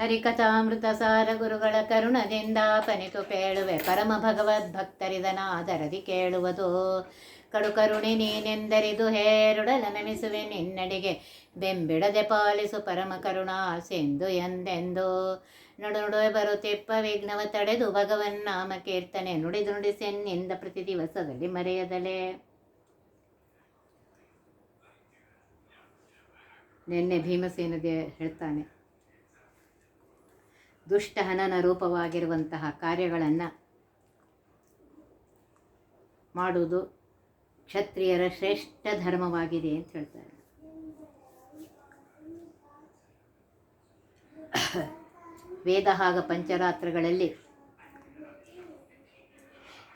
ಹರಿಕಥಾಮೃತ ಸಾರ ಗುರುಗಳ ಕರುಣದಿಂದ ಪನಿತು ಪೇಳುವೆ ಪರಮ ಭಗವದ್ ಭಕ್ತರಿದನಾದರದಿ ಕೇಳುವುದು. ಕಡು ಕರುಣಿ ನೀನೆಂದರಿದು ಹೇರುಡಲ ನಮಿಸುವೆ ನಿನ್ನಡಿಗೆ, ಬೆಂಬಿಡದೆ ಪಾಲಿಸು ಪರಮ ಕರುಣಾ ಸಿಂಧು ಎಂದೆಂದು. ನಡು ನಡುವೆ ಬರುತ್ತಿಪ್ಪ ವಿಘ್ನವ ತಡೆದು ಭಗವನ್ ನಾಮ ಕೀರ್ತನೆ ನುಡಿದು ನುಡಿಸೆನ್ನಿಂದ ಪ್ರತಿ ದಿವಸದಲ್ಲಿ ಮರೆಯದಲೇ. ನಿನ್ನೆ ಭೀಮಸೇನದೇ ಹೇಳ್ತಾನೆ ದುಷ್ಟ ಹನನ ರೂಪವಾಗಿರುವಂತಹ ಕಾರ್ಯಗಳನ್ನು ಮಾಡುವುದು ಕ್ಷತ್ರಿಯರ ಶ್ರೇಷ್ಠ ಧರ್ಮವಾಗಿದೆ ಅಂತ ಹೇಳ್ತಾರೆ. ವೇದ ಹಾಗ ಪಂಚರಾತ್ರಗಳಲ್ಲಿ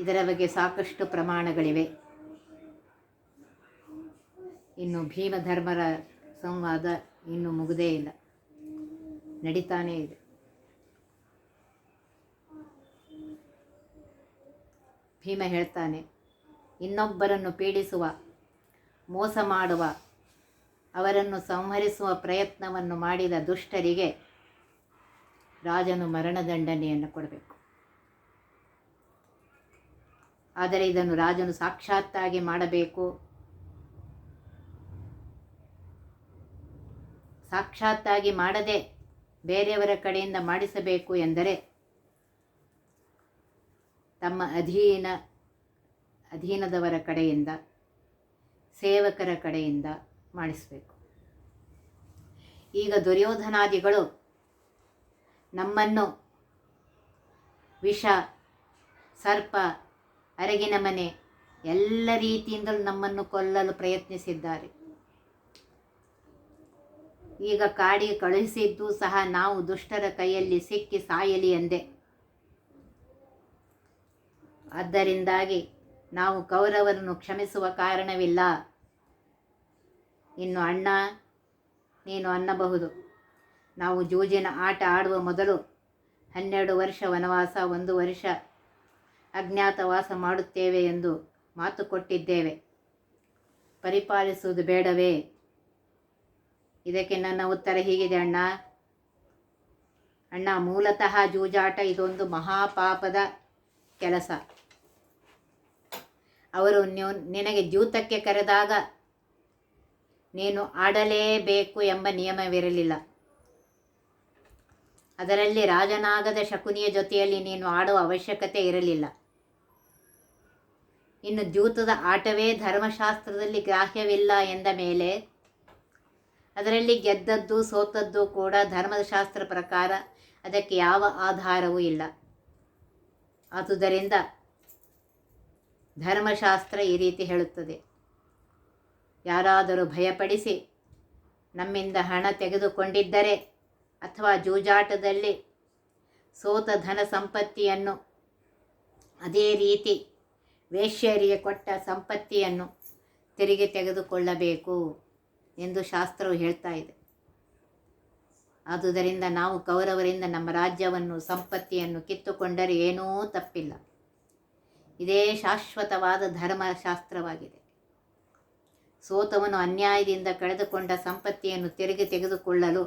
ಇದರ ಬಗ್ಗೆ ಸಾಕಷ್ಟು ಪ್ರಮಾಣಗಳಿವೆ. ಇನ್ನು ಭೀಮಧರ್ಮರ ಸಂವಾದ ಇನ್ನೂ ಮುಗದೇ ಇಲ್ಲ. ನಡೀತಾನೇ ಇದೆ. ಭೀಮ ಹೇಳ್ತಾನೆ, ಇನ್ನೊಬ್ಬರನ್ನು ಪೀಡಿಸುವ, ಮೋಸ ಮಾಡುವ, ಅವರನ್ನು ಸಂಹರಿಸುವ ಪ್ರಯತ್ನವನ್ನು ಮಾಡಿದ ದುಷ್ಟರಿಗೆ ರಾಜನು ಮರಣದಂಡನೆಯನ್ನು ಕೊಡಬೇಕು. ಆದರೆ ಇದನ್ನು ರಾಜನು ಸಾಕ್ಷಾತ್ತಾಗಿ ಮಾಡಬೇಕು. ಸಾಕ್ಷಾತ್ತಾಗಿ ಮಾಡದೆ ಬೇರೆಯವರ ಕಡೆಯಿಂದ ಮಾಡಿಸಬೇಕು ಎಂದರೆ ತಮ್ಮ ಅಧೀನ, ಅಧೀನದವರ ಕಡೆಯಿಂದ, ಸೇವಕರ ಕಡೆಯಿಂದ ಮಾಡಿಸಬೇಕು. ಈಗ ದುರ್ಯೋಧನಾದಿಗಳು ನಮ್ಮನ್ನು ವಿಷ, ಸರ್ಪ, ಅರಗಿನ ಮನೆ ಎಲ್ಲ ರೀತಿಯಿಂದಲೂ ನಮ್ಮನ್ನು ಕೊಲ್ಲಲು ಪ್ರಯತ್ನಿಸಿದ್ದಾರೆ. ಈಗ ಕಾಡಿಗೆ ಕಳುಹಿಸಿದ್ದು ಸಹ ನಾವು ದುಷ್ಟರ ಕೈಯಲ್ಲಿ ಸಿಕ್ಕಿ ಸಾಯಲಿ ಎಂದೆ ಆದ್ದರಿಂದಾಗಿ ನಾವು ಕೌರವರನ್ನು ಕ್ಷಮಿಸುವ ಕಾರಣವಿಲ್ಲ. ಇನ್ನು ಅಣ್ಣ, ನೀನು ಅನ್ನಬಹುದು. ನಾವು ಜೂಜಿನ ಆಟ ಆಡುವ ಮೊದಲು ಹನ್ನೆರಡು ವರ್ಷ ವನವಾಸ, ಒಂದು ವರ್ಷ ಅಜ್ಞಾತವಾಸ ಮಾಡುತ್ತೇವೆ ಎಂದು ಮಾತು ಕೊಟ್ಟಿದ್ದೇವೆ. ಪರಿಪಾಲಿಸುವುದು ಬೇಡವೇ? ಇದಕ್ಕೆ ನನ್ನ ಉತ್ತರ ಹೀಗಿದೆ ಅಣ್ಣ. ಅಣ್ಣ, ಮೂಲತಃ ಜೂಜಾಟ ಇದೊಂದು ಮಹಾಪಾಪದ ಕೆಲಸ. ಅವರು ನಿನಗೆ ಜೂತಕ್ಕೆ ಕರೆದಾಗ ನೀನು ಆಡಲೇಬೇಕು ಎಂಬ ನಿಯಮವಿರಲಿಲ್ಲ. ಅದರಲ್ಲಿ ರಾಜನಾಗದ ಶಕುನಿಯ ಜೊತೆಯಲ್ಲಿ ನೀನು ಆಡುವ ಅವಶ್ಯಕತೆ ಇರಲಿಲ್ಲ. ಇನ್ನು ದ್ಯೂತದ ಆಟವೇ ಧರ್ಮಶಾಸ್ತ್ರದಲ್ಲಿ ಗ್ರಾಹ್ಯವಿಲ್ಲ ಎಂದ ಮೇಲೆ ಅದರಲ್ಲಿ ಗೆದ್ದದ್ದು ಸೋತದ್ದು ಕೂಡ ಧರ್ಮದ ಶಾಸ್ತ್ರ ಪ್ರಕಾರ ಅದಕ್ಕೆ ಯಾವ ಆಧಾರವೂ ಇಲ್ಲ. ಆದುದರಿಂದ ಧರ್ಮಶಾಸ್ತ್ರ ಈ ರೀತಿ ಹೇಳುತ್ತದೆ. ಯಾರಾದರೂ ಭಯಪಡಿಸಿ ನಮ್ಮಿಂದ ಹಣ ತೆಗೆದುಕೊಂಡಿದ್ದರೆ ಅಥವಾ ಜೂಜಾಟದಲ್ಲಿ ಸೋತ ಧನ ಸಂಪತ್ತಿಯನ್ನು ಅದೇ ರೀತಿ ವೇಶ್ಯರಿಗೆ ಕೊಟ್ಟ ಸಂಪತ್ತಿಯನ್ನು ತೆರಿಗೆ ತೆಗೆದುಕೊಳ್ಳಬೇಕು ಎಂದು ಶಾಸ್ತ್ರವು ಹೇಳ್ತಾ ಇದೆ. ಆದುದರಿಂದ ನಾವು ಕೌರವರಿಂದ ನಮ್ಮ ರಾಜ್ಯವನ್ನು, ಸಂಪತ್ತಿಯನ್ನು ಕಿತ್ತುಕೊಂಡರೆ ಏನೂ ತಪ್ಪಿಲ್ಲ. ಇದೇ ಶಾಶ್ವತವಾದ ಧರ್ಮಶಾಸ್ತ್ರವಾಗಿದೆ. ಸೋತವನು ಅನ್ಯಾಯದಿಂದ ಕಳೆದುಕೊಂಡ ಸಂಪತ್ತಿಯನ್ನು ತಿರುಗಿ ತೆಗೆದುಕೊಳ್ಳಲು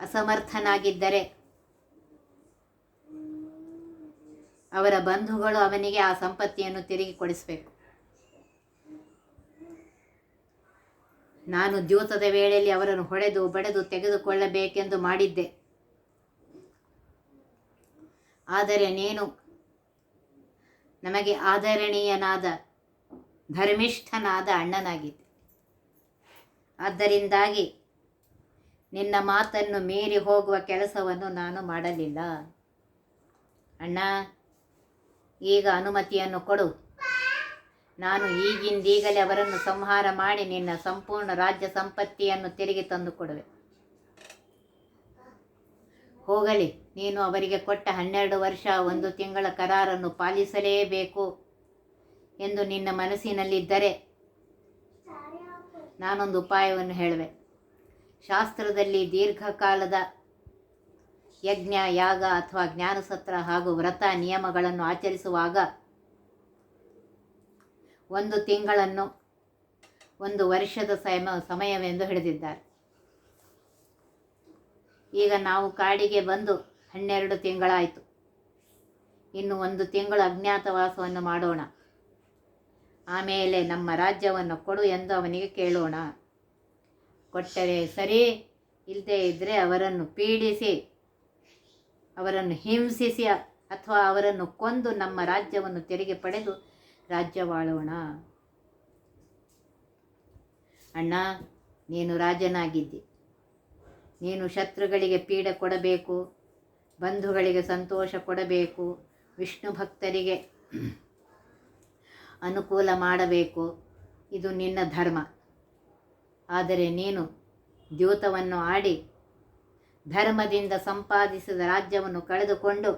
ಅಸಮರ್ಥನಾಗಿದ್ದರೆ ಅವರ ಬಂಧುಗಳು ಅವನಿಗೆ ಆ ಸಂಪತ್ತಿಯನ್ನು ತಿರುಗಿ ಕೊಡಿಸಬೇಕು. ನಾನು ದ್ಯೂತದ ವೇಳೆಯಲ್ಲಿ ಅವರನ್ನು ಹೊಡೆದು ಬಡೆದು ತೆಗೆದುಕೊಳ್ಳಬೇಕೆಂದು ಮಾಡಿದ್ದೆ. ಆದರೆ ನೀನು ನಮಗೆ ಆದರಣೀಯನಾದ, ಧರ್ಮಿಷ್ಠನಾದ ಅಣ್ಣನಾಗಿದ್ದೆ. ಆದ್ದರಿಂದಾಗಿ ನಿನ್ನ ಮಾತನ್ನು ಮೀರಿ ಹೋಗುವ ಕೆಲಸವನ್ನು ನಾನು ಮಾಡಲಿಲ್ಲ. ಅಣ್ಣ, ಈಗ ಅನುಮತಿಯನ್ನು ಕೊಡು. ನಾನು ಈಗಿಂದೀಗಲೇ ಅವರನ್ನು ಸಂಹಾರ ಮಾಡಿ ನಿನ್ನ ಸಂಪೂರ್ಣ ರಾಜ್ಯ ಸಂಪತ್ತಿಯನ್ನು ತಿರುಗಿ ತಂದು ಕೊಡುವೆ ಹೋಗಲಿ. ನೀನು ಅವರಿಗೆ ಕೊಟ್ಟ ಹನ್ನೆರಡು ವರ್ಷ ಒಂದು ತಿಂಗಳ ಕರಾರನ್ನು ಪಾಲಿಸಲೇಬೇಕು ಎಂದು ನಿನ್ನ ಮನಸ್ಸಿನಲ್ಲಿದ್ದರೆ ನಾನೊಂದು ಉಪಾಯವನ್ನು ಹೇಳುವೆ. ಶಾಸ್ತ್ರದಲ್ಲಿ ದೀರ್ಘಕಾಲದ ಯಜ್ಞ, ಯಾಗ ಅಥವಾ ಜ್ಞಾನಸತ್ರ ಹಾಗೂ ವ್ರತ ನಿಯಮಗಳನ್ನು ಆಚರಿಸುವಾಗ ಒಂದು ತಿಂಗಳನ್ನು ಒಂದು ವರ್ಷದ ಸಮ, ಸಮಯವೆಂದು ಹಿಡಿದಿದ್ದಾರೆ. ಈಗ ನಾವು ಕಾಡಿಗೆ ಬಂದು ಹನ್ನೆರಡು ತಿಂಗಳಾಯಿತು. ಇನ್ನು ಒಂದು ತಿಂಗಳು ಅಜ್ಞಾತವಾಸವನ್ನು ಮಾಡೋಣ. ಆಮೇಲೆ ನಮ್ಮ ರಾಜ್ಯವನ್ನು ಕೊಡು ಎಂದು ಅವನಿಗೆ ಕೇಳೋಣ. ಕೊಟ್ಟರೆ, ಸರಿ ಇಲ್ಲದೇ ಇದ್ದರೆ ಅವರನ್ನು ಪೀಡಿಸಿ, ಅವರನ್ನು ಹಿಂಸಿಸಿ ಅಥವಾ ಅವರನ್ನು ಕೊಂದು ನಮ್ಮ ರಾಜ್ಯವನ್ನು ತೆರಿಗೆ ಪಡೆದು ರಾಜ್ಯವಾಳೋಣ ಅಣ್ಣ, ನೀನು ರಾಜನಾಗಿದ್ದಿ. ನೀನು ಶತ್ರುಗಳಿಗೆ ಪೀಡೆ ಕೊಡಬೇಕು. ಬಂಧುಗಳಿಗೆ ಸಂತೋಷ ಕೊಡಬೇಕು, ವಿಷ್ಣು ಭಕ್ತರಿಗೆ ಅನುಕೂಲ ಮಾಡಬೇಕು. ಇದು ನಿನ್ನ ಧರ್ಮ. ಆದರೆ ನೀನು ದ್ಯೂತವನ್ನು ಆಡಿ ಧರ್ಮದಿಂದ ಸಂಪಾದಿಸಿದ ರಾಜ್ಯವನ್ನು ಕಳೆದುಕೊಂಡು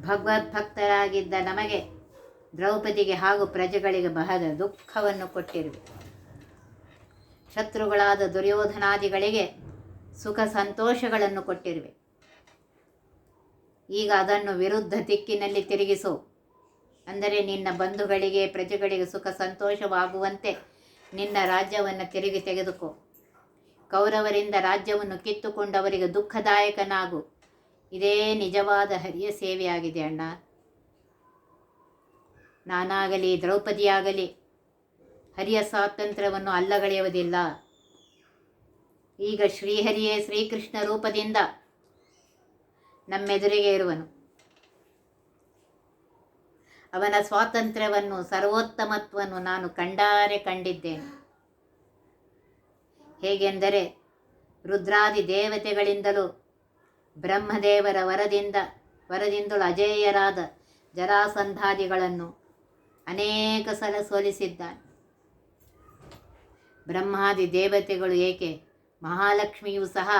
ಭಗವದ್ಭಕ್ತರಾಗಿದ್ದ ನಮಗೆ ದ್ರೌಪದಿಗೆ ಹಾಗೂ ಪ್ರಜೆಗಳಿಗೆ ಬಹಳ ದುಃಖವನ್ನು ಕೊಟ್ಟಿರುವೆ. ಶತ್ರುಗಳಾದ ದುರ್ಯೋಧನಾದಿಗಳಿಗೆ ಸುಖ ಸಂತೋಷಗಳನ್ನು ಕೊಟ್ಟಿರುವೆ. ಈಗ ಅದನ್ನು ವಿರುದ್ಧ ದಿಕ್ಕಿನಲ್ಲಿ ತಿರುಗಿಸು. ಅಂದರೆ ನಿನ್ನ ಬಂಧುಗಳಿಗೆ, ಪ್ರಜೆಗಳಿಗೆ ಸುಖ ಸಂತೋಷವಾಗುವಂತೆ ನಿನ್ನ ರಾಜ್ಯವನ್ನು ತಿರುಗಿ ತೆಗೆದುಕೋ. ಕೌರವರಿಂದ ರಾಜ್ಯವನ್ನು ಕಿತ್ತುಕೊಂಡವರಿಗೆ ದುಃಖದಾಯಕನಾಗು. ಇದೇ ನಿಜವಾದ ಹರಿಯ ಸೇವೆಯಾಗಿದೆ ಅಣ್ಣ. ನಾನಾಗಲಿ, ದ್ರೌಪದಿಯಾಗಲಿ, ಹರಿಯ ಸ್ವಾತಂತ್ರ್ಯವನ್ನು ಅಲ್ಲಗಳೆಯುವುದಿಲ್ಲ. ಈಗ ಶ್ರೀಹರಿಯೇ ಶ್ರೀಕೃಷ್ಣ ರೂಪದಿಂದ ನಮ್ಮೆದುರಿಗೆ ಇರುವನು. ಅವನ ಸ್ವಾತಂತ್ರ್ಯವನ್ನು, ಸರ್ವೋತ್ತಮತ್ವವನ್ನು ನಾನು ಕಂಡಾರೆ ಕಂಡಿದ್ದೇನೆ. ಹೇಗೆಂದರೆ ರುದ್ರಾದಿ ದೇವತೆಗಳಿಂದಲೂ ಬ್ರಹ್ಮದೇವರ ವರದಿಂದ, ವರದಿಂದಲೂ ಅಜೇಯರಾದ ಜರಾಸಂಧಾದಿಗಳನ್ನು ಅನೇಕ ಸಲ ಸೋಲಿಸಿದ್ದಾನೆ. ಬ್ರಹ್ಮಾದಿ ದೇವತೆಗಳು ಏಕೆ ಮಹಾಲಕ್ಷ್ಮಿಯೂ ಸಹ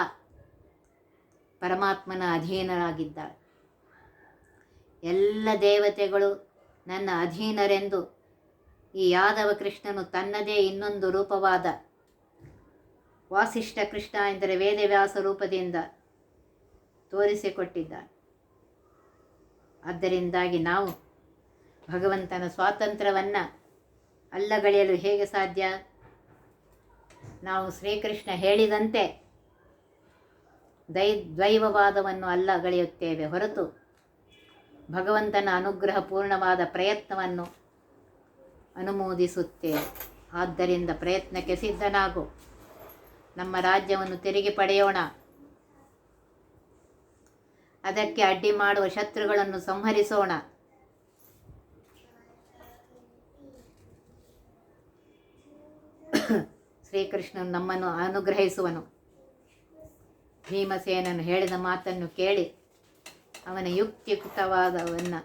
ಪರಮಾತ್ಮನ ಅಧೀನರಾಗಿದ್ದಾಳೆ ಎಲ್ಲ ದೇವತೆಗಳು ನನ್ನ ಅಧೀನರೆಂದು ಈ ಯಾದವ ಕೃಷ್ಣನು ತನ್ನದೇ ಇನ್ನೊಂದು ರೂಪವಾದ ವಾಸಿಷ್ಠ ಕೃಷ್ಣ ಎಂದರೆ ವೇದವ್ಯಾಸ ರೂಪದಿಂದ ತೋರಿಸಿಕೊಟ್ಟಿದ್ದಾನೆ. ಆದ್ದರಿಂದಾಗಿ ನಾವು ಭಗವಂತನ ಸ್ವಾತಂತ್ರ್ಯವನ್ನು ಅಲ್ಲಗಳೆಯಲು ಹೇಗೆ ಸಾಧ್ಯ? ನಾವು ಶ್ರೀಕೃಷ್ಣ ಹೇಳಿದಂತೆ ದೈ ದ್ವೈವವಾದವನ್ನು ಅಲ್ಲಗಳೆಯುತ್ತೇವೆ ಹೊರತು ಭಗವಂತನ ಅನುಗ್ರಹ ಪೂರ್ಣವಾದ ಪ್ರಯತ್ನವನ್ನು ಅನುಮೋದಿಸುತ್ತೇವೆ. ಆದ್ದರಿಂದ ಪ್ರಯತ್ನಕ್ಕೆ ಸಿದ್ಧನಾಗು. ನಮ್ಮ ರಾಜ್ಯವನ್ನು ತಿರುಗಿ ಪಡೆಯೋಣ. ಅದಕ್ಕೆ ಅಡ್ಡಿ ಮಾಡುವ ಶತ್ರುಗಳನ್ನು ಸಂಹರಿಸೋಣ. ಶ್ರೀಕೃಷ್ಣನು ನಮ್ಮನ್ನು ಅನುಗ್ರಹಿಸುವನು. ಭೀಮಸೇನನು ಹೇಳಿದ ಮಾತನ್ನು ಕೇಳಿ ಅವನ ಯುಕ್ತಿಯುಕ್ತವಾದವನ್ನು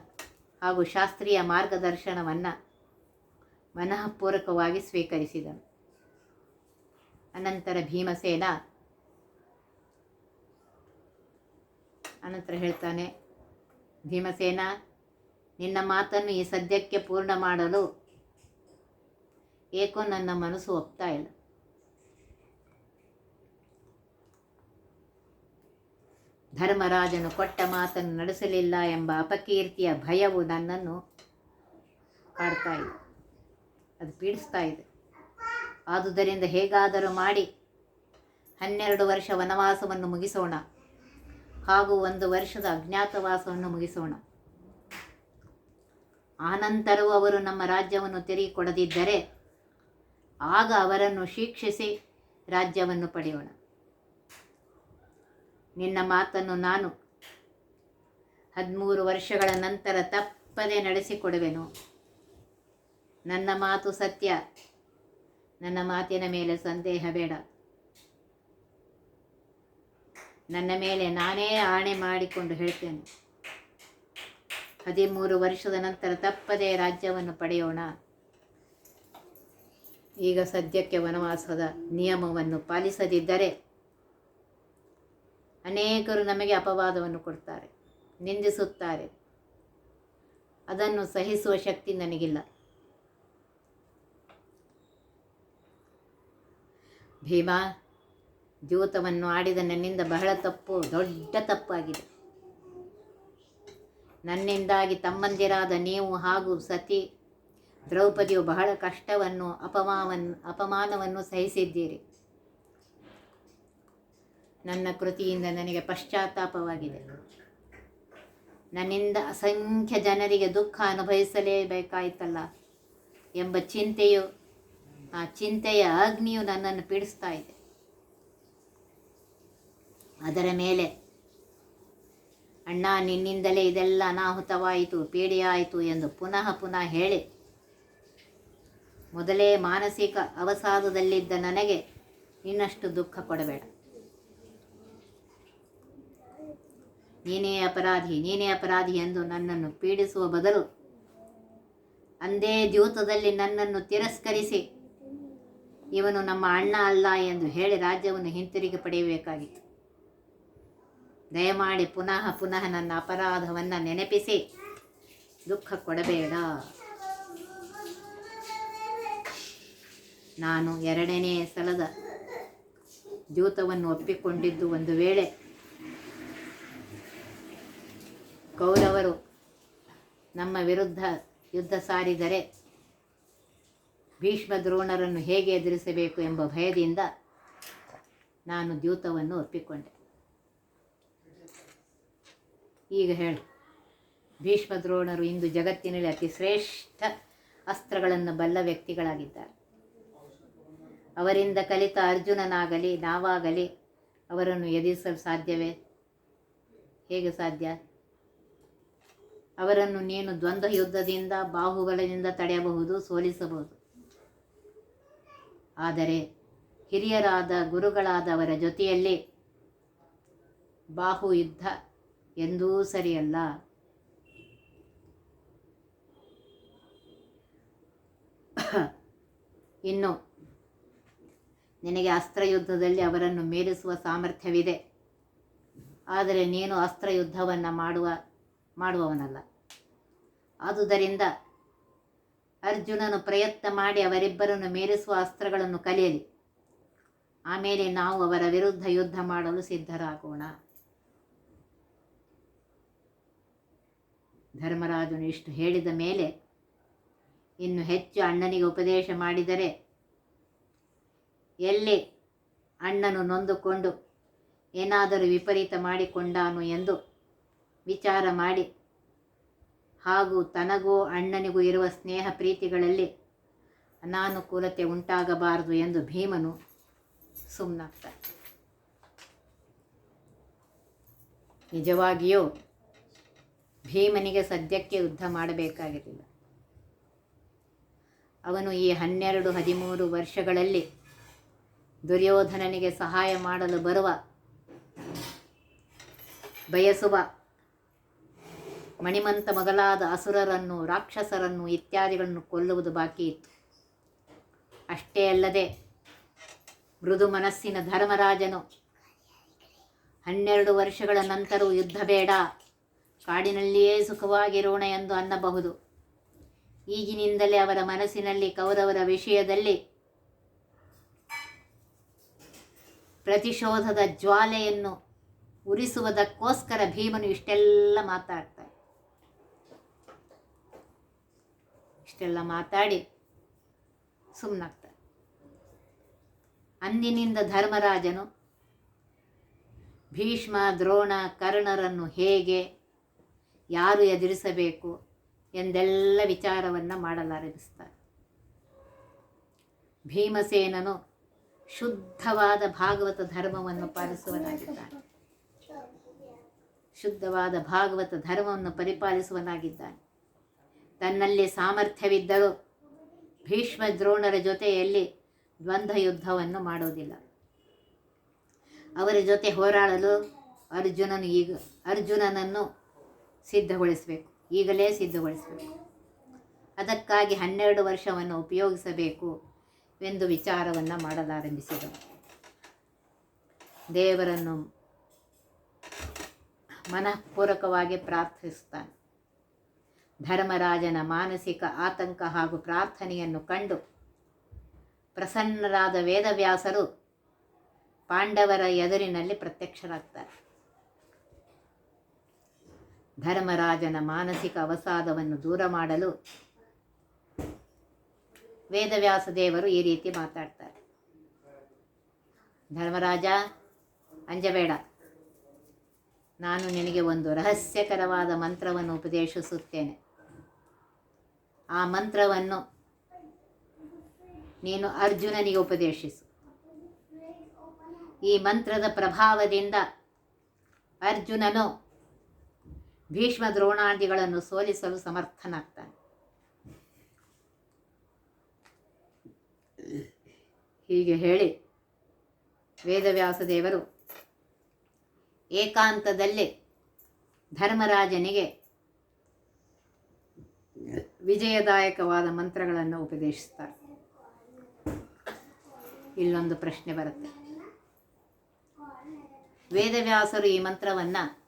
ಹಾಗೂ ಶಾಸ್ತ್ರೀಯ ಮಾರ್ಗದರ್ಶನವನ್ನು ಮನಃಪೂರ್ವಕವಾಗಿ ಸ್ವೀಕರಿಸಿದನು. ಅನಂತರ ಭೀಮಸೇನ ಅನಂತರ ಹೇಳ್ತಾನೆ, ಭೀಮಸೇನ, ನಿನ್ನ ಮಾತನ್ನು ಈ ಸದ್ಯಕ್ಕೆ ಪೂರ್ಣ ಮಾಡಲು ಏಕೋ ನನ್ನ ಮನಸ್ಸು ಒಪ್ತಾ ಇಲ್ಲ. ಧರ್ಮರಾಜನು ಕೊಟ್ಟ ಮಾತನ್ನು ನಡೆಸಲಿಲ್ಲ ಎಂಬ ಅಪಕೀರ್ತಿಯ ಭಯವು ನನ್ನನ್ನು ಕಾಡ್ತಾ ಇದೆ. ಅದು ಪೀಡಿಸ್ತಾ ಇದೆ. ಆದುದರಿಂದ ಹೇಗಾದರೂ ಮಾಡಿ ಹನ್ನೆರಡು ವರ್ಷ ವನವಾಸವನ್ನು ಮುಗಿಸೋಣ. ಹಾಗೂ ಒಂದು ವರ್ಷದ ಅಜ್ಞಾತವಾಸವನ್ನು ಮುಗಿಸೋಣ. ಆನಂತರವೂ ಅವರು ನಮ್ಮ ರಾಜ್ಯವನ್ನು ತೆರಿಗೆ ಕೊಡದಿದ್ದರೆ ಆಗ ಅವರನ್ನು ಶಿಕ್ಷಿಸಿ ರಾಜ್ಯವನ್ನು ಪಡೆಯೋಣ. ನಿನ್ನ ಮಾತನ್ನು ನಾನು ಹದಿಮೂರು ವರ್ಷಗಳ ನಂತರ ತಪ್ಪದೆ ನಡೆಸಿಕೊಡುವೆನು. ನನ್ನ ಮಾತು ಸತ್ಯ. ನನ್ನ ಮಾತಿನ ಮೇಲೆ ಸಂದೇಹ ಬೇಡ. ನನ್ನ ಮೇಲೆ ನಾನೇ ಆಣೆ ಮಾಡಿಕೊಂಡು ಹೇಳ್ತೇನೆ. ಹದಿಮೂರು ವರ್ಷದ ನಂತರ ತಪ್ಪದೇ ರಾಜ್ಯವನ್ನು ಪಡೆಯೋಣ. ಈಗ ಸದ್ಯಕ್ಕೆ ವನವಾಸದ ನಿಯಮವನ್ನು ಪಾಲಿಸದಿದ್ದರೆ ಅನೇಕರು ನಮಗೆ ಅಪವಾದವನ್ನು ಕೊಡ್ತಾರೆ, ನಿಂದಿಸುತ್ತಾರೆ. ಅದನ್ನು ಸಹಿಸುವ ಶಕ್ತಿ ನನಗಿಲ್ಲ. ಭೀಮಾ, ದ್ಯೂತವನ್ನು ಆಡಿದ ನನ್ನಿಂದ ಬಹಳ ತಪ್ಪು, ದೊಡ್ಡ ತಪ್ಪಾಗಿದೆ. ನನ್ನಿಂದಾಗಿ ತಮ್ಮಂದಿರಾದ ನೀವು ಹಾಗೂ ಸತಿ ದ್ರೌಪದಿಯು ಬಹಳ ಕಷ್ಟವನ್ನು ಅಪಮಾವನ್ನು ಅಪಮಾನವನ್ನು ಸಹಿಸಿದ್ದೀರಿ. ನನ್ನ ಕೃತಿಯಿಂದ ನನಗೆ ಪಶ್ಚಾತ್ತಾಪವಾಗಿದೆ. ನನ್ನಿಂದ ಅಸಂಖ್ಯ ಜನರಿಗೆ ದುಃಖ ಅನುಭವಿಸಲೇಬೇಕಾಯ್ತಲ್ಲ ಎಂಬ ಚಿಂತೆಯು, ಆ ಚಿಂತೆಯ ಅಗ್ನಿಯು ನನ್ನನ್ನು ಪೀಡಿಸ್ತಾ ಇದೆ. ಅದರ ಮೇಲೆ, ಅಣ್ಣ, ನಿನ್ನಿಂದಲೇ ಇದೆಲ್ಲ ಅನಾಹುತವಾಯಿತು, ಪೀಡೆಯಾಯಿತು ಎಂದು ಪುನಃ ಪುನಃ ಹೇಳಿ, ಮೊದಲೇ ಮಾನಸಿಕ ಅವಸಾದದಲ್ಲಿದ್ದ ನನಗೆ ಇನ್ನಷ್ಟು ದುಃಖ ಕೊಡಬೇಡ. ನೀನೇ ಅಪರಾಧಿ ನೀನೇ ಅಪರಾಧಿ ಎಂದು ನನ್ನನ್ನು ಪೀಡಿಸುವ ಬದಲು ಅಂದೇ ದ್ಯೂತದಲ್ಲಿ ನನ್ನನ್ನು ತಿರಸ್ಕರಿಸಿ ಇವನು ನಮ್ಮ ಅಣ್ಣ ಅಲ್ಲ ಎಂದು ಹೇಳಿ ರಾಜ್ಯವನ್ನು ಹಿಂತಿರುಗಿ ಪಡೆಯಬೇಕಾಗಿತ್ತು. ದಯಮಾಡಿ ಪುನಃ ಪುನಃ ನನ್ನ ಅಪರಾಧವನ್ನು ನೆನಪಿಸಿ. ದುಃಖ ಕೊಡಬೇಡ. ನಾನು ಎರಡನೇ ಸಲದ ದ್ಯೂತವನ್ನು ಒಪ್ಪಿಕೊಂಡಿದ್ದು ಒಂದು ವೇಳೆ ಕೌರವರು ನಮ್ಮ ವಿರುದ್ಧ ಯುದ್ಧ ಸಾರಿದರೆ ಭೀಷ್ಮ ದ್ರೋಣರನ್ನು ಹೇಗೆ ಎದುರಿಸಬೇಕು ಎಂಬ ಭಯದಿಂದ ನಾನು ದ್ಯೂತವನ್ನು ಒಪ್ಪಿಕೊಂಡೆ. ಈಗ ಹೇಳು, ಭೀಷ್ಮ ದ್ರೋಣರು ಇಂದು ಜಗತ್ತಿನಲ್ಲಿ ಅತಿ ಶ್ರೇಷ್ಠ ಅಸ್ತ್ರಗಳನ್ನು ಬಲ್ಲ ವ್ಯಕ್ತಿಗಳಾಗಿದ್ದಾರೆ. ಅವರಿಂದ ಕಲಿತ ಅರ್ಜುನನಾಗಲಿ, ನಾವಾಗಲಿ ಅವರನ್ನು ಎದುರಿಸಲು ಸಾಧ್ಯವೇ? ಹೇಗೆ ಸಾಧ್ಯ? ಅವರನ್ನು ನೀನು ದ್ವಂದ್ವ ಯುದ್ಧದಿಂದ ಬಾಹುಗಳಿಂದ ತಡೆಯಬಹುದು, ಸೋಲಿಸಬಹುದು. ಆದರೆ ಹಿರಿಯರಾದ ಗುರುಗಳಾದವರ ಜೊತೆಯಲ್ಲಿ ಬಾಹು ಯುದ್ಧ ಎಂದೂ ಸರಿಯಲ್ಲ. ಇನ್ನು ನಿನಗೆ ಅಸ್ತ್ರಯುದ್ಧದಲ್ಲಿ ಅವರನ್ನು ಮೀರಿಸುವ ಸಾಮರ್ಥ್ಯವಿದೆ. ಆದರೆ ನೀನು ಅಸ್ತ್ರಯುದ್ಧವನ್ನು ಮಾಡುವ ಮಾಡುವವನಲ್ಲ. ಆದುದರಿಂದ ಅರ್ಜುನನು ಪ್ರಯತ್ನ ಮಾಡಿ ಅವರಿಬ್ಬರನ್ನು ಮೀರಿಸುವ ಅಸ್ತ್ರಗಳನ್ನು ಕಲಿಯಲಿ. ಆಮೇಲೆ ನಾವು ಅವರ ವಿರುದ್ಧ ಯುದ್ಧ ಮಾಡಲು ಸಿದ್ಧರಾಗೋಣ. ಧರ್ಮರಾಜನು ಇಷ್ಟು ಹೇಳಿದ ಮೇಲೆ ಇನ್ನು ಹೆಚ್ಚು ಅಣ್ಣನಿಗೆ ಉಪದೇಶ ಮಾಡಿದರೆ ಎಲ್ಲಿ ಅಣ್ಣನು ನೊಂದುಕೊಂಡು ಏನಾದರೂ ವಿಪರೀತ ಮಾಡಿಕೊಂಡಾನು ಎಂದು ವಿಚಾರ ಮಾಡಿ. ಹಾಗೂ ತನಗೂ ಅಣ್ಣನಿಗೂ ಇರುವ ಸ್ನೇಹ ಪ್ರೀತಿಗಳಲ್ಲಿ ಅನಾನುಕೂಲತೆ ಉಂಟಾಗಬಾರದು ಎಂದು ಭೀಮನು ಸುಮ್ಮನಾಗ್ತಾನೆ ನಿಜವಾಗಿಯೂ ಭೀಮನಿಗೆ ಸದ್ಯಕ್ಕೆ ಯುದ್ಧ ಮಾಡಬೇಕಾಗಿರಲಿಲ್ಲ. ಅವನು ಈ ಹನ್ನೆರಡು ಹದಿಮೂರು ವರ್ಷಗಳಲ್ಲಿ ದುರ್ಯೋಧನನಿಗೆ ಸಹಾಯ ಮಾಡಲು ಬರುವ ಬಯಸುವ ಮಣಿಮಂತ ಮೊದಲಾದ ಅಸುರರನ್ನು, ರಾಕ್ಷಸರನ್ನು ಇತ್ಯಾದಿಗಳನ್ನು ಕೊಲ್ಲುವುದು ಬಾಕಿ. ಇತ್ತು ಅಷ್ಟೇ ಅಲ್ಲದೆ ಮೃದು ಮನಸ್ಸಿನ ಧರ್ಮರಾಜನು ಹನ್ನೆರಡು ವರ್ಷಗಳ ನಂತರವೂ ಯುದ್ಧ ಬೇಡ. ಕಾಡಿನಲ್ಲಿಯೇ ಸುಖವಾಗಿರೋಣ ಎಂದು ಅನ್ನಬಹುದು. ಈಗಿನಿಂದಲೇ ಅವರ ಮನಸ್ಸಿನಲ್ಲಿ ಕೌರವರ ವಿಷಯದಲ್ಲಿ ಪ್ರತಿಶೋಧದ ಜ್ವಾಲೆಯನ್ನು ಉರಿಸುವುದಕ್ಕೋಸ್ಕರ ಭೀಮನು ಇಷ್ಟೆಲ್ಲ ಮಾತಾಡ್ತಾನೆ. ಇಷ್ಟೆಲ್ಲ ಮಾತಾಡಿ ಸುಮ್ಮನಾಗ್ತಾರೆ ಅಂದಿನಿಂದ ಧರ್ಮರಾಜನು ಭೀಷ್ಮ, ದ್ರೋಣ, ಕರ್ಣರನ್ನು ಹೇಗೆ, ಯಾರು ಎದುರಿಸಬೇಕು ಎಂದೆಲ್ಲ ವಿಚಾರವನ್ನು ಮಾಡಲಾರಂಭಿಸ್ತಾರೆ. ಭೀಮಸೇನನು ಶುದ್ಧವಾದ ಭಾಗವತ ಧರ್ಮವನ್ನು ಪಾಲಿಸುವನಾಗಿದ್ದಾನೆ. ಶುದ್ಧವಾದ ಭಾಗವತ ಧರ್ಮವನ್ನು ಪರಿಪಾಲಿಸುವನಾಗಿದ್ದಾನೆ. ತನ್ನಲ್ಲಿ ಸಾಮರ್ಥ್ಯವಿದ್ದರೂ ಭೀಷ್ಮ ದ್ರೋಣರ ಜೊತೆಯಲ್ಲಿ ದ್ವಂದ್ವ ಯುದ್ಧವನ್ನು ಮಾಡೋದಿಲ್ಲ ಅವರ ಜೊತೆ ಹೋರಾಡಲು ಅರ್ಜುನನು ಈಗ, ಅರ್ಜುನನನ್ನು ಸಿದ್ಧಗೊಳಿಸಬೇಕು. ಈಗಲೇ ಸಿದ್ಧಗೊಳಿಸಬೇಕು. ಅದಕ್ಕಾಗಿ ಹನ್ನೆರಡು ವರ್ಷವನ್ನು ಉಪಯೋಗಿಸಬೇಕು ಎಂದು ವಿಚಾರವನ್ನು ಮಾಡಲಾರಂಭಿಸಿದರು ದೇವರನ್ನು ಮನಃಪೂರ್ವಕವಾಗಿ ಪ್ರಾರ್ಥಿಸುತ್ತಾನೆ. ಧರ್ಮರಾಜನ ಮಾನಸಿಕ ಆತಂಕ ಹಾಗೂ ಪ್ರಾರ್ಥನೆಯನ್ನು ಕಂಡು ಪ್ರಸನ್ನರಾದ ವೇದವ್ಯಾಸರು ಪಾಂಡವರ ಎದುರಿನಲ್ಲಿ ಪ್ರತ್ಯಕ್ಷರಾಗ್ತಾರೆ. ಧರ್ಮರಾಜನ ಮಾನಸಿಕ ಅವಸಾದವನ್ನು ದೂರ ಮಾಡಲು ವೇದವ್ಯಾಸ ದೇವರು ಈ ರೀತಿ ಮಾತಾಡ್ತಾರೆ. ಧರ್ಮರಾಜ, ಅಂಜಬೇಡ, ನಾನು ನಿನಗೆ ಒಂದು ರಹಸ್ಯಕರವಾದ ಮಂತ್ರವನ್ನು ಉಪದೇಶಿಸುತ್ತೇನೆ. ಆ ಮಂತ್ರವನ್ನು ನೀನು ಅರ್ಜುನನಿಗೆ ಉಪದೇಶಿಸು. ಈ ಮಂತ್ರದ ಪ್ರಭಾವದಿಂದ ಅರ್ಜುನನು ಭೀಷ್ಮ ದ್ರೋಣಾದಿಗಳನ್ನು ಸೋಲಿಸಲು ಸಮರ್ಥನಾಗ್ತಾನೆ. ಹೀಗೆ ಹೇಳಿ ವೇದವ್ಯಾಸ ದೇವರು ಏಕಾಂತದಲ್ಲಿ ಧರ್ಮರಾಜನಿಗೆ ವಿಜಯದಾಯಕವಾದ ಮಂತ್ರಗಳನ್ನು ಉಪದೇಶಿಸ್ತಾರೆ. ಇಲ್ಲೊಂದು ಪ್ರಶ್ನೆ ಬರುತ್ತೆ. ವೇದವ್ಯಾಸರು ಈ ಮಂತ್ರವನ್ನು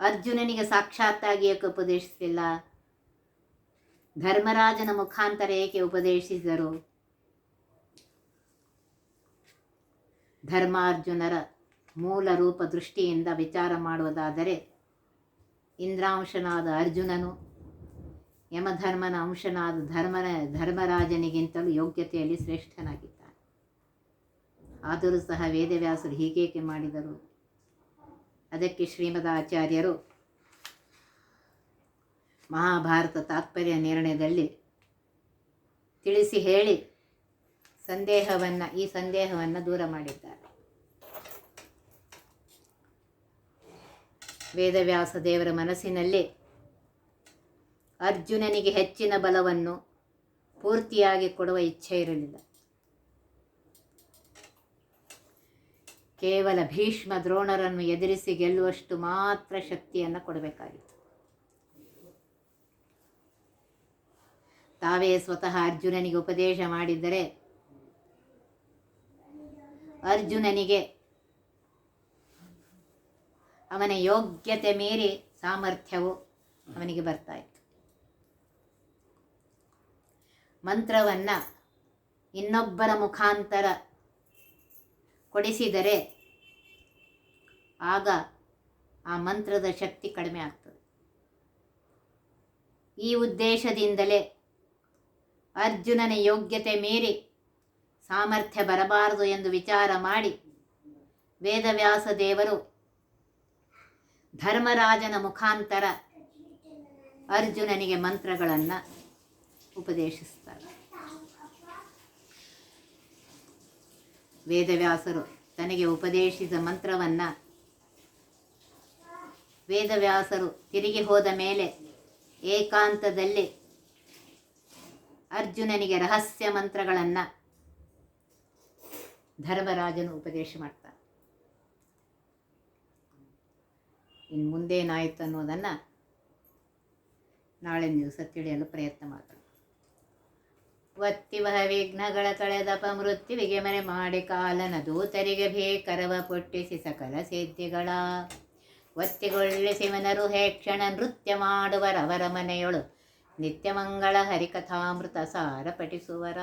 ಅರ್ಜುನನಿಗೆ ಸಾಕ್ಷಾತ್ತಾಗಿ ಏಕೆ ಉಪದೇಶಿಸಲಿಲ್ಲ. ಧರ್ಮರಾಜನ ಮುಖಾಂತರ ಏಕೆ ಉಪದೇಶಿಸಿದರು? ಧರ್ಮಾರ್ಜುನರ ಮೂಲ ರೂಪ ದೃಷ್ಟಿಯಿಂದ ವಿಚಾರ ಮಾಡುವುದಾದರೆ ಇಂದ್ರಾಂಶನಾದ ಅರ್ಜುನನು ಯಮಧರ್ಮನ ಅಂಶನಾದ ಧರ್ಮನ ಧರ್ಮರಾಜನಿಗಿಂತಲೂ ಯೋಗ್ಯತೆಯಲ್ಲಿ ಶ್ರೇಷ್ಠನಾಗಿದ್ದಾನೆ. ಆದರೂ ಸಹ ವೇದವ್ಯಾಸರು ಹೀಗೇಕೆ ಮಾಡಿದರು? ಅದಕ್ಕೆ ಶ್ರೀಮದ ಆಚಾರ್ಯರು ಮಹಾಭಾರತ ತಾತ್ಪರ್ಯ ನಿರ್ಣಯದಲ್ಲಿ ತಿಳಿಸಿ ಹೇಳಿ ಸಂದೇಹವನ್ನು ಈ ಸಂದೇಹವನ್ನು ದೂರ ಮಾಡಿದ್ದಾರೆ. ವೇದವ್ಯಾಸ ದೇವರ ಮನಸ್ಸಿನಲ್ಲಿ ಅರ್ಜುನನಿಗೆ ಹೆಚ್ಚಿನ ಬಲವನ್ನು ಪೂರ್ತಿಯಾಗಿ ಕೊಡುವ ಇಚ್ಛೆ ಇರಲಿಲ್ಲ. ಕೇವಲ ಭೀಷ್ಮ ದ್ರೋಣರನ್ನು ಎದುರಿಸಿ ಗೆಲ್ಲುವಷ್ಟು ಮಾತ್ರ ಶಕ್ತಿಯನ್ನು ಕೊಡಬೇಕಾಗಿತ್ತು. ತಾವೇ ಸ್ವತಃ ಅರ್ಜುನನಿಗೆ ಉಪದೇಶ ಮಾಡಿದ್ದರೆ ಅರ್ಜುನನಿಗೆ ಅವನ ಯೋಗ್ಯತೆ ಮೀರಿ ಸಾಮರ್ಥ್ಯವು ಅವನಿಗೆ ಬರ್ತಾ ಇತ್ತು. ಮಂತ್ರವನ್ನು ಇನ್ನೊಬ್ಬರ ಮುಖಾಂತರ ಕೊಡಿಸಿದರೆ ಆಗ ಆ ಮಂತ್ರದ ಶಕ್ತಿ ಕಡಿಮೆ ಆಗ್ತದೆ. ಈ ಉದ್ದೇಶದಿಂದಲೇ ಅರ್ಜುನನ ಯೋಗ್ಯತೆ ಮೀರಿ ಸಾಮರ್ಥ್ಯ ಬರಬಾರದು ಎಂದು ವಿಚಾರ ಮಾಡಿ ವೇದವ್ಯಾಸ ದೇವರು ಧರ್ಮರಾಜನ ಮುಖಾಂತರ ಅರ್ಜುನನಿಗೆ ಮಂತ್ರಗಳನ್ನು ಉಪದೇಶಿಸ್ತಾರೆ. ವೇದವ್ಯಾಸರು ತನಗೆ ಉಪದೇಶಿಸಿದ ಮಂತ್ರವನ್ನು ವೇದವ್ಯಾಸರು ತಿರುಗಿ ಹೋದ ಮೇಲೆ ಏಕಾಂತದಲ್ಲಿ ಅರ್ಜುನನಿಗೆ ರಹಸ್ಯ ಮಂತ್ರಗಳನ್ನು ಧರ್ಮರಾಜನು ಉಪದೇಶ ಮಾಡ್ತಾನೆ ಇನ್ನು ಮುಂದೇನಾಯಿತು ಅನ್ನೋದನ್ನು ನಾಳೆ ದಿವಸ ತಿಳಿಯಲು ಪ್ರಯತ್ನ ಮಾಡೋಣ ವತ್ತಿವಹ ವಿಘ್ನಗಳ ತಳೆದಪ ಮೃತ್ಯುವಿಗೆ ಮನೆ ಮಾಡಿ ಕಾಲನ ದೂತರಿಗೆ ಭೇಕರವ ಪೊಟ್ಟಿಸಿ ಸಕಲ ಸಿದ್ಧಿಗಳ. ಹೇ ಕ್ಷಣ ನೃತ್ಯ ಮಾಡುವರವರ ಮನೆಯೊಳು ನಿತ್ಯಮಂಗಳ ಹರಿಕಥಾಮೃತ ಸಾರ ಪಠಿಸುವರ